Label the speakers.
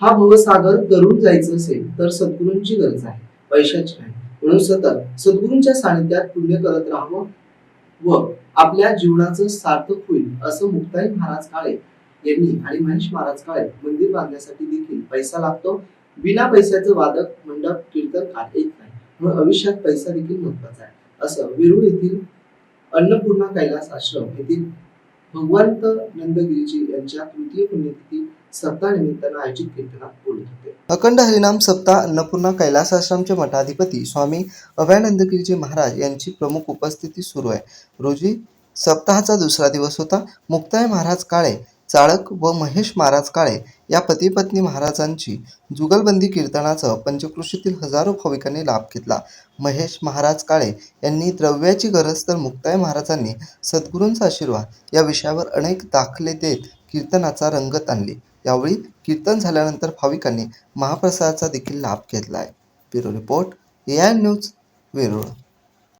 Speaker 1: हा भवसागर तरुण जायचं असेल तर सद्गुरूंची गरज आहे पैशाची नाही. म्हणून सतत सद्गुरूंच्या सानिध्यात पुण्य करत राहावं व आपल्या जीवनाचं सार्थक होईल असं मुक्ताई महाराज काळे यांनी आणि महेश महाराज काळे मंदिर बांधण्यासाठी देखील पैसा लागतो. बिना पैशाचं वादक मंडप कीर्तनकार येत नाही. म्हणून आयुष्यात पैसा देखील महत्त्वाचा आहे. असं वेरूळ येथील अन्नपूर्णा कैलास आश्रम येथील भगवंत नंदगिरीजी यांच्या तृतीय पुण्यतिथी सप्ताह निमित्तानं आयोजित कीर्तनात बोलत होते. अखंड हरिनाम सप्ताह अन्नपूर्णा कैलास आश्रमचे मठाधिपती स्वामी अभयानंदगिरीजी महाराज यांची प्रमुख उपस्थिती सुरू आहे. रोजी सप्ताहाचा दुसरा दिवस होता. मुक्ताय महाराज काळे चाळक व महेश महाराज काळे या पतीपत्नी महाराजांची जुगलबंदी कीर्तनाचं पंचकृषीतील हजारो भाविकांनी लाभ घेतला. महेश महाराज काळे यांनी द्रव्याची गरज तर मुक्ताय महाराजांनी सद्गुरूंचा आशीर्वाद या विषयावर अनेक दाखले देत कीर्तनाचा रंगत आणली यावेळी कीर्तन झाल्यानंतर भाविकांनी महाप्रसादाचा देखील लाभ घेतला आहे bureau report A I news Verul.